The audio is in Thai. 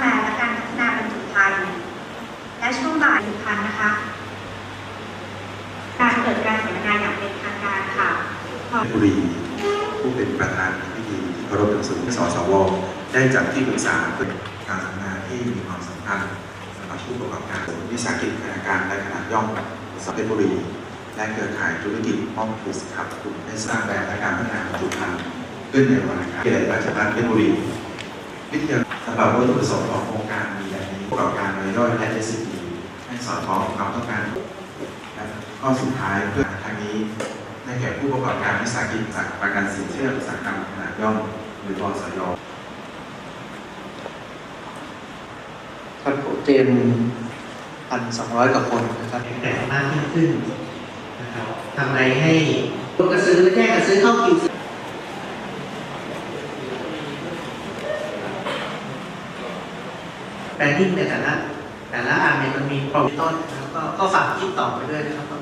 แต่และการพัฒนาบรรจุภัณฑ์และช่วงบ่ายบรรจุภัณฑ์นะคะ การเกิดการสัมมนาอย่างเป็นทางการค่ะบุรีผู้เป็นประธานพิธีเคารพอย่สูงสสวได้จัดที่ปรึกษาเป็นการสัมมนาที่มีความสำคัญสำหรับผู้ประกอบการวิสาหกิจขนาดกลางและขนาดย่อมสัมเพชรบุรีและเครือข่ายธุรกิจป้องกันขับกลุ่มให้สร้างแบรนด์และการพัฒนาบรรจุภัณฑ์ขึ้นในวันนี้คารเกียราชภัฏเพชรบุรี วิทยาสำหรับวัตถุประสงค์ของโครงการมีอย่างนี้ประกอบการรายย่อยและ SME ให้สอดคล้องกับความต้องการและข้อสุดท้ายเพื่อทางนี้ได้แก่ผู้ประกอบการวิสาหกิจจากประกันสินเชื่ออุตสาหกรรมขนาดย่อมหรือบสยครับผมเตรียมพันสองร้อยกว่าคนนะครับแข็งแกร่งมากยิ่งขึ้นนะครับทำไงให้รถกระซื้อแจ้งกระซื้อเข้าคิว แบรนดิ้งในแต่ละแต่ละอันเนี่ยมันมีโปรโมชั่นนะครับก็ก็ฝากคิดต่อไปด้วยนะครับ